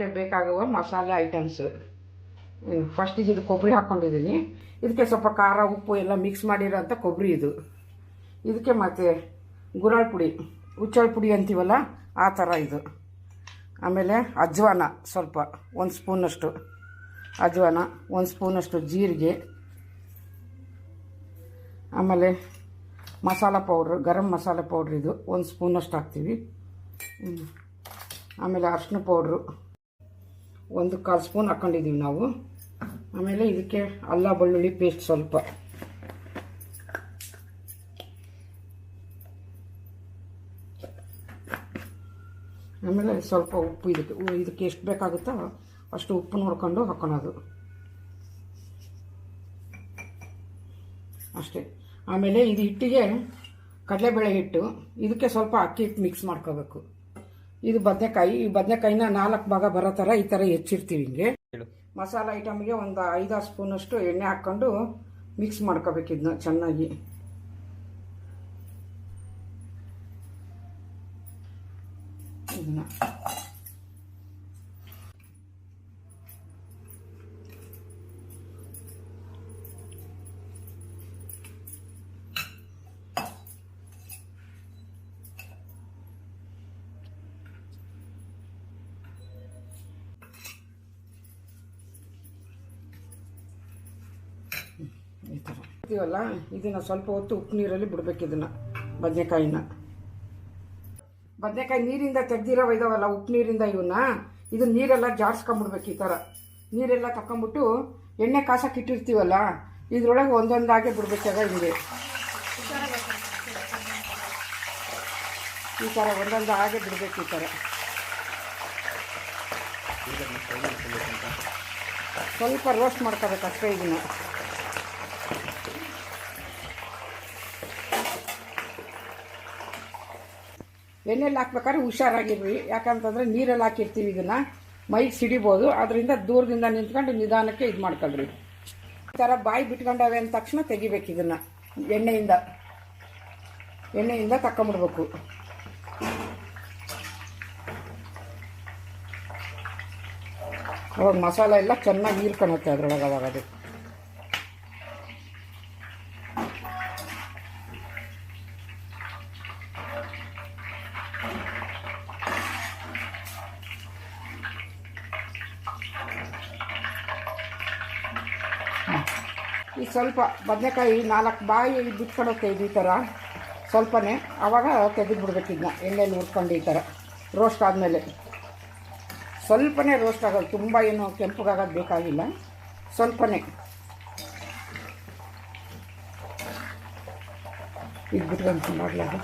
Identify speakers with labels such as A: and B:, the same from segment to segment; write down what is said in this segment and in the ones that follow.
A: ಮಾಡೋಕ್ಕೆ ಬೇಕಾಗುವ ಮಸಾಲೆ ಐಟಮ್ಸು ಫಸ್ಟಿಗೆ ಇದು ಕೊಬ್ಬರಿ ಹಾಕ್ಕೊಂಡಿದ್ದೀನಿ ಇದಕ್ಕೆ ಸ್ವಲ್ಪ ಖಾರ, ಉಪ್ಪು ಎಲ್ಲ ಮಿಕ್ಸ್ ಮಾಡಿರೋಂಥ ಕೊಬ್ಬರಿ ಇದು. ಇದಕ್ಕೆ ಮತ್ತು ಗುರಾಳ್ ಪುಡಿ, ಹುಚ್ಚಾಳ್ ಪುಡಿ ಅಂತೀವಲ್ಲ, ಆ ಥರ ಇದು. ಆಮೇಲೆ ಅಜ್ವಾನ ಸ್ವಲ್ಪ, ಒಂದು ಸ್ಪೂನಷ್ಟು. ಅಜ್ವಾನ, ಒಂದು ಸ್ಪೂನಷ್ಟು ಜೀರಿಗೆ. ಆಮೇಲೆ ಮಸಾಲ ಪೌಡ್ರ್, ಗರಂ ಮಸಾಲೆ ಪೌಡ್ರ್ ಇದು, ಒಂದು ಸ್ಪೂನಷ್ಟು ಹಾಕ್ತೀವಿ. ಆಮೇಲೆ ಅರ್ಶಿನ ಪೌಡ್ರು. ಒಂದು ಕಾಲು ಸ್ಪೂನ್ ಹಾಕ್ಕೊಂಡಿದ್ದೀವಿ ನಾವು. ಆಮೇಲೆ ಇದಕ್ಕೆ ಅಲ್ಲ ಬೆಳ್ಳುಳ್ಳಿ ಪೇಸ್ಟ್ ಸ್ವಲ್ಪ. ಆಮೇಲೆ ಸ್ವಲ್ಪ ಉಪ್ಪು ಇದಕ್ಕೆ ಇದಕ್ಕೆ ಎಷ್ಟು ಬೇಕಾಗುತ್ತೋ ಅಷ್ಟು ಉಪ್ಪು ನೋಡ್ಕೊಂಡು ಹಾಕ್ಕೊಳೋದು ಅಷ್ಟೇ. ಆಮೇಲೆ ಇದು ಹಿಟ್ಟಿಗೆ ಕಡಲೆಬೇಳೆ ಹಿಟ್ಟು, ಇದಕ್ಕೆ ಸ್ವಲ್ಪ ಅಕ್ಕಿ ಹಿಟ್ಟು ಮಿಕ್ಸ್ ಮಾಡ್ಕೋಬೇಕು. ಇದು ಬದನೆಕಾಯಿ ಈ ಬದನೆಕಾಯಿನ ನಾಲ್ಕು ಭಾಗ ಬರೋ ಥರ ಈ ಥರ ಹೆಚ್ಚಿರ್ತೀವಿ ಹಿಂಗೆ. ಮಸಾಲ ಐಟಮ್ಗೆ ಒಂದು ಐದಾರು ಸ್ಪೂನಷ್ಟು ಎಣ್ಣೆ ಹಾಕ್ಕೊಂಡು ಮಿಕ್ಸ್ ಮಾಡ್ಕೋಬೇಕು ಇದನ್ನ ಚೆನ್ನಾಗಿ. ಇದನ್ನ. ಈ ಥರ ಇದನ್ನ ಸ್ವಲ್ಪ ಹೊತ್ತು ಉಪ್ಪು ನೀರಲ್ಲಿ ಬಿಡ್ಬೇಕು ಇದನ್ನ, ಬದನೆಕಾಯಿನ. ಬದನೆಕಾಯಿ ನೀರಿಂದ ತೆಗ್ದಿರೋ ಇದಾವಲ್ಲ ಉಪ್ಪು ನೀರಿಂದ ಇವನ್ನ ಇದು ನೀರೆಲ್ಲ ಜಾಡ್ಸ್ಕೊಂಬಿಡ್ಬೇಕು ಈ ಥರ ನೀರೆಲ್ಲ ತಕೊಂಬಿಟ್ಟು ಎಣ್ಣೆ ಕಾಸಕ್ಕೆ ಇಟ್ಟಿರ್ತೀವಲ್ಲ ಇದ್ರೊಳಗೆ ಒಂದೊಂದಾಗೆ ಬಿಡ್ಬೇಕಾಗ ಹಿಂಗೆ. ಈ ಥರ ಒಂದೊಂದು ಹಾಗೆ ಬಿಡ್ಬೇಕು ಈ ಥರ ಸ್ವಲ್ಪ ರೋಸ್ಟ್ ಮಾಡ್ಕೋಬೇಕು ಅಷ್ಟೇ ಇದನ್ನ. ಎಣ್ಣೆಲ್ಲಿ ಹಾಕ್ಬೇಕಾದ್ರೆ ಹುಷಾರಾಗಿರ್ರಿ. ಯಾಕಂತಂದ್ರೆ ನೀರಲ್ಲಿ ಹಾಕಿರ್ತೀವಿ ಇದನ್ನ. ಮೈಗೆ ಸಿಡಿಬೋದು. ಅದರಿಂದ ದೂರದಿಂದ ನಿಂತ್ಕೊಂಡು ನಿಧಾನಕ್ಕೆ ಇದು ಮಾಡ್ಕೊಳ್ರಿ. ಈ ಥರ ಬಾಯಿ ಬಿಟ್ಕೊಂಡವೆ ಅಂದ ತಕ್ಷಣ ತೆಗಿಬೇಕು ಇದನ್ನ. ಎಣ್ಣೆಯಿಂದ. ಎಣ್ಣೆಯಿಂದ ತಕೊಂಬಿಡ್ಬೇಕು ಅವಾಗ ಮಸಾಲೆ ಎಲ್ಲ ಚೆನ್ನಾಗಿ ಹೀರ್ಕೊಳುತ್ತೆ ಅದ್ರೊಳಗೆ ಅವಾಗ ಅದು. ಈ ಸ್ವಲ್ಪ ಬದನೆಕಾಯಿ ನಾಲ್ಕು ಬಾಯಿ ಬಿಟ್ಕೊಡುತ್ತೆ ಇದು ಈ ಥರ. ಸ್ವಲ್ಪನೇ. ಆವಾಗ ತೆಗೆದು ಬಿಡ್ಬೇಕು ಇದನ್ನ ಎಣ್ಣೆಯಲ್ಲಿ ಹುರ್ಕೊಂಡು ಈ ಥರ. ರೋಸ್ಟ್ ಆದಮೇಲೆ. ಸ್ವಲ್ಪನೇ ರೋಸ್ಟ್ ಆಗೋದು. ತುಂಬ ಏನು ಕೆಂಪಗಾಗೋದು ಬೇಕಾಗಿಲ್ಲ. ಸ್ವಲ್ಪನೇ. ಇದು ಬಿಟ್ಕೊಂಡು ಮಾಡಲಾಗ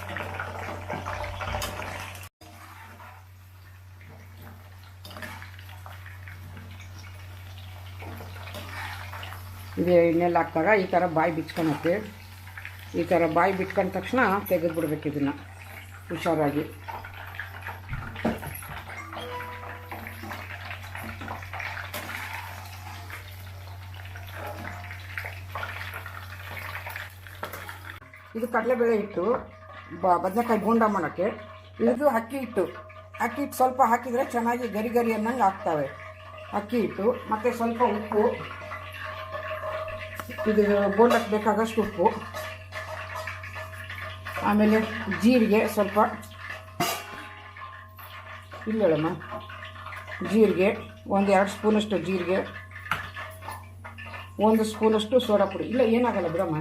A: ಇದು ಎಣ್ಣೆಲ್ಲಿ ಹಾಕ್ದಾಗ ಈ ಥರ ಬಾಯಿ ಬಿಚ್ಕೊಳತ್ತೆ ಈ ಥರ ಬಾಯಿ ಬಿಟ್ಕೊಂಡ ತಕ್ಷಣ ತೆಗೆದು ಬಿಡ್ಬೇಕು ಇದನ್ನು, ಹುಷಾರಾಗಿ. ಇದು ಕಡಲೆಬೇಳೆ ಹಿಟ್ಟು, ಬ, ಬದನೆಕಾಯಿ ಬೋಂಡ ಮಾಡೋಕ್ಕೆ. ಇದು ಅಕ್ಕಿ ಹಿಟ್ಟು. ಅಕ್ಕಿ ಹಿಟ್ಟು ಸ್ವಲ್ಪ ಹಾಕಿದರೆ ಚೆನ್ನಾಗಿ ಗರಿ ಗರಿ ಅನ್ನಂಗೆ ಹಾಕ್ತವೆ ಅಕ್ಕಿ ಹಿಟ್ಟು, ಮತ್ತು ಸ್ವಲ್ಪ ಉಪ್ಪು. ಇದು ಬೋಂಡಕ್ಕೆ ಬೇಕಾಗಷ್ಟು ಉಪ್ಪು. ಆಮೇಲೆ ಜೀರಿಗೆ ಸ್ವಲ್ಪ. ಇಲ್ಲ ಹೇಳಮ್ಮ. ಜೀರಿಗೆ, ಒಂದು ಎರಡು ಸ್ಪೂನಷ್ಟು ಜೀರಿಗೆ, ಒಂದು ಸ್ಪೂನಷ್ಟು ಸೋಡಾ ಪುಡಿ. ಇಲ್ಲ, ಏನಾಗಲ್ಲ ಬಿಡಮ್ಮ.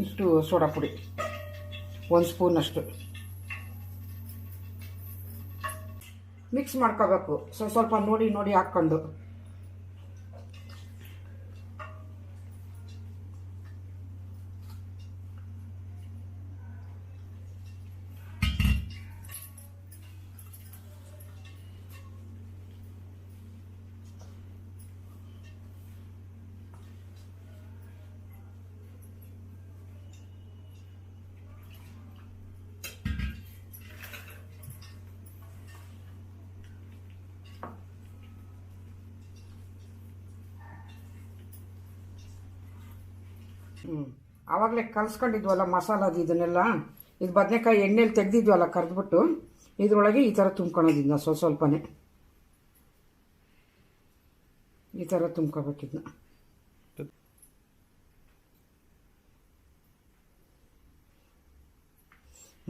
A: ಇಷ್ಟು ಸೋಡಾ ಪುಡಿ. ಒಂದು ಸ್ಪೂನಷ್ಟು. ಮಿಕ್ಸ್ ಮಾಡ್ಕೋಬೇಕು. ಸ್ವಲ್ಪ ಸ್ವಲ್ಪ ನೋಡಿ ನೋಡಿ ಹಾಕ್ಕೊಂಡು. ಆವಾಗಲೇ ಕಲ್ಸ್ಕೊಂಡಿದ್ವಲ್ಲ ಮಸಾಲದು ಇದನ್ನೆಲ್ಲ? ಇದು ಬದನೆಕಾಯಿ ಎಣ್ಣೆಲಿ ತೆಗೆದಿದ್ವಲ್ಲ ಕರೆದ್ಬಿಟ್ಟು, ಇದರೊಳಗೆ ಈ ಥರ ತುಂಬ್ಕೊಳೋದಿದ್ನ ಸ್ವಲ್ಪ ಸ್ವಲ್ಪನೇ. ಈ ಥರ ತುಂಬ್ಕೋಬೇಕಿದ್ನ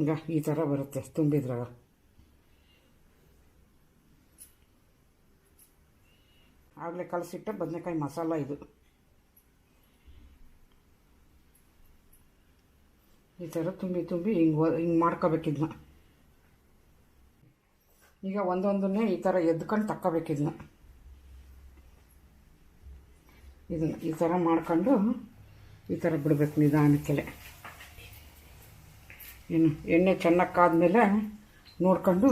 A: ಈಗ ಈ ಥರ ಬರುತ್ತೆ ತುಂಬಿದ್ರಾಗ. ಆಗಲೇ ಕಲಸಿಟ್ಟ ಬದನೆಕಾಯಿ ಮಸಾಲ ಇದು. ಈ ಥರ ತುಂಬಿ ತುಂಬಿ ಹಿಂಗೆ ಹಿಂಗೆ ಮಾಡ್ಕೋಬೇಕಿದ್ನ. ಈಗ ಒಂದೊಂದನ್ನೇ ಈ ಥರ ಎದ್ಕೊಂಡು ತಕ್ಕೋಬೇಕಿದ್ನ. ಇದನ್ನ ಈ ಥರ ಮಾಡ್ಕೊಂಡು ಈ ಥರ ಬಿಡಬೇಕು ನಿಧಾನಕ್ಕೆಲೆ. ಏನು ಎಣ್ಣೆ ಚೆನ್ನಾಗಿ ಕಾದ್ಮೇಲೆ ನೋಡ್ಕೊಂಡು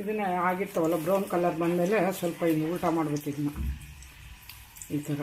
A: ಇದನ್ನ ಆಗಿರ್ತಾವಲ್ಲ ಬ್ರೌನ್ ಕಲರ್ ಬಂದಮೇಲೆ ಸ್ವಲ್ಪ ಹಿಂಗೆ ಊಟ ಮಾಡ್ಬೇಕು ಇದನ್ನ. ಈ ಥರ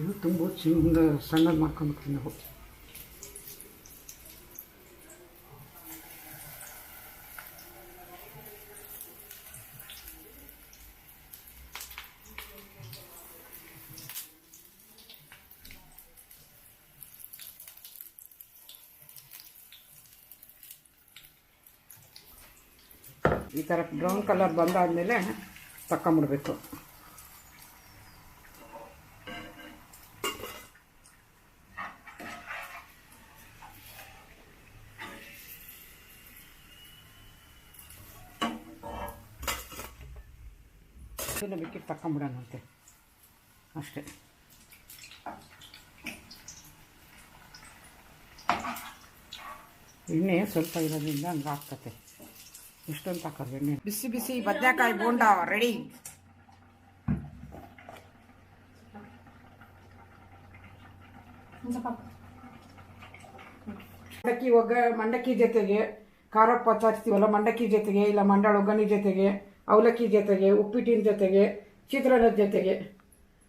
A: ಇದು ತುಂಬ ಚಿಂದ ಸಣ್ಣದು ಮಾಡ್ಕೊಂಡ್ಬಿಟ್ರಿ ನಾವು ಈ ಥರ ಬ್ರೌನ್ ಕಲರ್ ಬಂದಾದಮೇಲೆ ತಕೊಂಬಿಡ್ಬೇಕು. ಇದನ್ನು ಬೇಕಿಟ್ಟು ತಕೊಂಬಿಡೋಣಂತೆ ಅಷ್ಟೇ. ಎಣ್ಣೆ ಸ್ವಲ್ಪ ಇರೋದ್ರಿಂದ ಹಂಗೆ ಆಗ್ತತೆ. ಇಷ್ಟೊಂದು ಹಾಕೋದು ಎಣ್ಣೆ. ಬಿಸಿ ಬಿಸಿ ಬದನೆಕಾಯಿ ಬೋಂಡ ರೆಡಿ ಮಂಡಕ್ಕಿ ಒಗ್ಗ, ಮಂಡಕ್ಕಿ ಜೊತೆಗೆ, ಖಾರ ಪಚಾರಿಸ್ತೀವಲ್ಲ ಮಂಡಕ್ಕಿ ಜೊತೆಗೆ ಇಲ್ಲ, ಮಂಡಾಳ ಒಗ್ಗರಣೆ ಜೊತೆಗೆ. ಅವಲಕ್ಕಿ ಜೊತೆಗೆ ಉಪ್ಪಿಟ್ಟಿನ ಜೊತೆಗೆ ಚಿತ್ರಾನ್ನದ ಜೊತೆಗೆ.